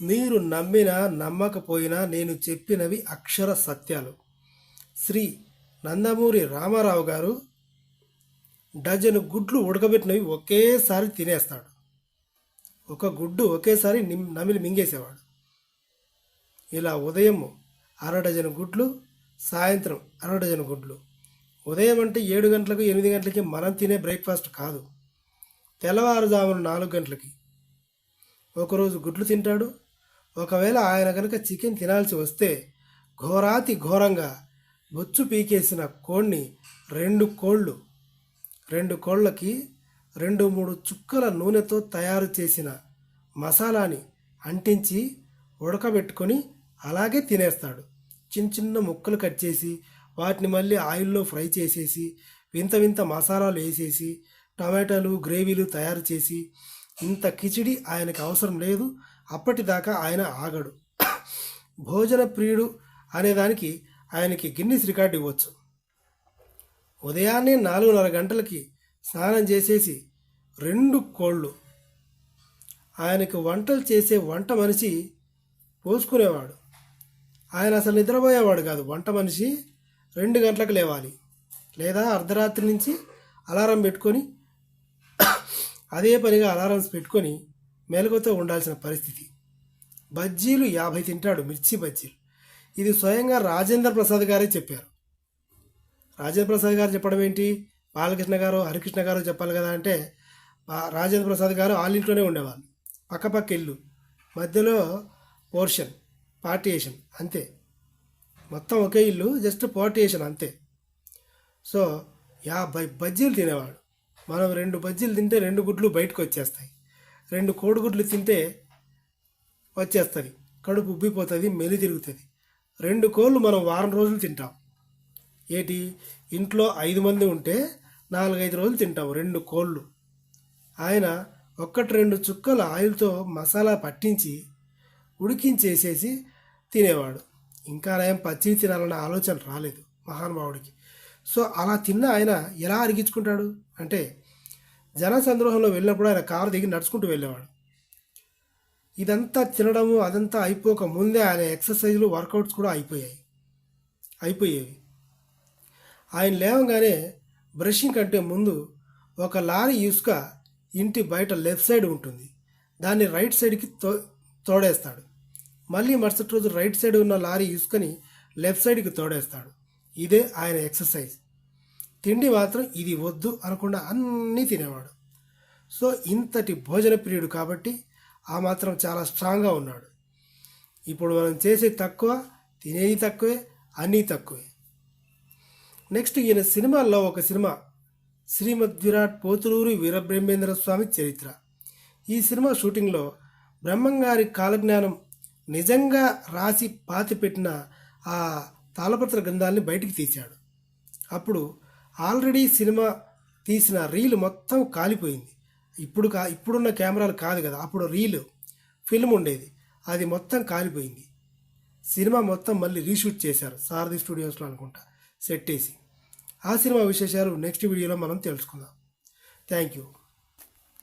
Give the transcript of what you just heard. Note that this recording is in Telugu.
మీరు నమ్మినా నమ్మకపోయినా నేను చెప్పినవి అక్షర సత్యాలు. శ్రీ నందమూరి రామారావు గారు డజను గుడ్లు ఉడకబెట్టినవి ఒకేసారి తినేస్తాడు. ఒక గుడ్డు ఒకేసారి నమిలి మింగేసేవాడు. ఇలా ఉదయం అర డజను గుడ్లు సాయంత్రం అర డజను గుడ్లు. ఉదయం అంటే ఏడు గంటలకు ఎనిమిది గంటలకి మనం తినే బ్రేక్ఫాస్ట్ కాదు. తెల్లవారుజామున నాలుగు గంటలకి. ఒకరోజు గుడ్లు తింటాడు ఒకవేళ ఆయన కనుక చికెన్ తినాల్సి వస్తే ఘోరాతి ఘోరంగా బొచ్చు పీకేసిన కోడిని రెండు కోళ్ళు రెండు కోళ్ళకి రెండు మూడు చుక్కల నూనెతో తయారు చేసిన మసాలాని అంటించి ఉడకబెట్టుకొని అలాగే తినేస్తాడు. చిన్న చిన్న ముక్కలు కట్ చేసి వాటిని మళ్ళీ ఆయిల్లో ఫ్రై చేసేసి వింత వింత మసాలాలు వేసేసి టమాటాలు గ్రేవీలు తయారు చేసి ఇంత కిచిడి ఆయనకు అవసరం లేదు. అప్పటిదాకా ఆయన ఆగడు. భోజన ప్రియుడు అనేదానికి ఆయనకి గిన్నిస్ రికార్డు ఇవ్వచ్చు. ఉదయాన్నే నాలుగున్నర గంటలకి స్నానం చేసేసి రెండు కోళ్ళు. ఆయనకు వంటలు చేసే వంట మనిషి పోసుకునేవాడు. ఆయన అసలు నిద్రపోయేవాడు కాదు. వంట మనిషి రెండు గంటలకు లేవాలి. లేదా అర్ధరాత్రి నుంచి అలారం పెట్టుకొని అదే పనిగా అలారమ్స్ పెట్టుకొని మెలుగుతో ఉండాల్సిన పరిస్థితి. బజ్జీలు యాభై తింటాడు మిర్చి బజ్జీలు. ఇది స్వయంగా రాజేంద్ర ప్రసాద్ గారే చెప్పారు. రాజేంద్ర ప్రసాద్ గారు చెప్పడం ఏంటి? బాలకృష్ణ గారు హరికృష్ణ గారు చెప్పాలి కదా అంటే రాజేంద్ర ప్రసాద్ గారు వాళ్ళ ఇంట్లోనే ఉండేవాళ్ళు. పక్కపక్క ఇల్లు మధ్యలో పోర్షన్ పార్టీయేషన్ అంతే. మొత్తం ఒకే ఇల్లు జస్ట్ పార్టీయేషన్ అంతే. సో యాభై బజ్జీలు తినేవాడు. మనం రెండు బజ్జీలు తింటే రెండు గుడ్లు బయటకు వచ్చేస్తాయి. రెండు కోడిగుడ్లు తింటే వచ్చేస్తుంది. కడుపు ఉబ్బిపోతుంది మెలి తిరుగుతుంది. రెండు కోళ్ళు మనం వారం రోజులు తింటాం. ఏటి? ఇంట్లో ఐదు మంది ఉంటే నాలుగైదు రోజులు తింటాం రెండు కోళ్ళు. ఆయన ఒక్కటి రెండు చుక్కల ఆయిల్తో మసాలా పట్టించి ఉడికించేసేసి తినేవాడు. ఇంకా నయం పచ్చివి తినాలన్న ఆలోచన రాలేదు మహానుభావుడికి. సో అలా తిన్న ఆయన ఎలా అరిగించుకుంటాడు? అంటే జన సంద్రోహంలో వెళ్ళినప్పుడు ఆయన కారు దిగి నడుచుకుంటూ వెళ్ళేవాడు. ఇదంతా తినడము అదంతా అయిపోక ముందే ఆయన ఎక్సర్సైజ్లు వర్కౌట్స్ కూడా అయిపోయాయి. అయిపోయేవి. ఆయన లేవగానే బ్రషింగ్ కంటే ముందు ఒక లారీ ఇసుక ఇంటి బయట లెఫ్ట్ సైడ్ ఉంటుంది. దాన్ని రైట్ సైడ్కి తో తోడేస్తాడు. మళ్ళీ మరుసటి రోజు రైట్ సైడ్ ఉన్న లారీ ఇసుకని లెఫ్ట్ సైడ్కి తోడేస్తాడు. ఇదే ఆయన ఎక్సర్సైజ్. తిండి మాత్రం ఇది వద్దు అనకుండా అన్నీ తినేవాడు. సో ఇంతటి భోజన ప్రియుడు కాబట్టి ఆ మాత్రం చాలా స్ట్రాంగ్గా ఉన్నాడు. ఇప్పుడు మనం చేసేది తక్కువ తినేది తక్కువే అన్నీ తక్కువే. నెక్స్ట్ ఈయన సినిమాల్లో ఒక సినిమా శ్రీమద్ విరాట్ పోతులూరి వీరబ్రహ్మేంద్ర స్వామి చరిత్ర. ఈ సినిమా షూటింగ్లో బ్రహ్మంగారి కాలజ్ఞానం నిజంగా రాసి పాతిపెట్టిన ఆ తాళపత్ర గ్రంథాలని బయటికి తీశాడు. అప్పుడు ఆల్రెడీ సినిమా తీసిన రీల్ మొత్తం కాలిపోయింది. ఇప్పుడు కా ఇప్పుడున్న కెమెరాలు కాదు కదా అప్పుడు రీల్ ఫిల్మ్ ఉండేది. అది మొత్తం కాలిపోయింది. సినిమా మొత్తం మళ్ళీ రీషూట్ చేశారు సారథి స్టూడియోస్లో అనుకుంటా సెట్ వేసి ఆ సినిమా విశేషాలు నెక్స్ట్ వీడియోలో మనం తెలుసుకుందాం. Thank you.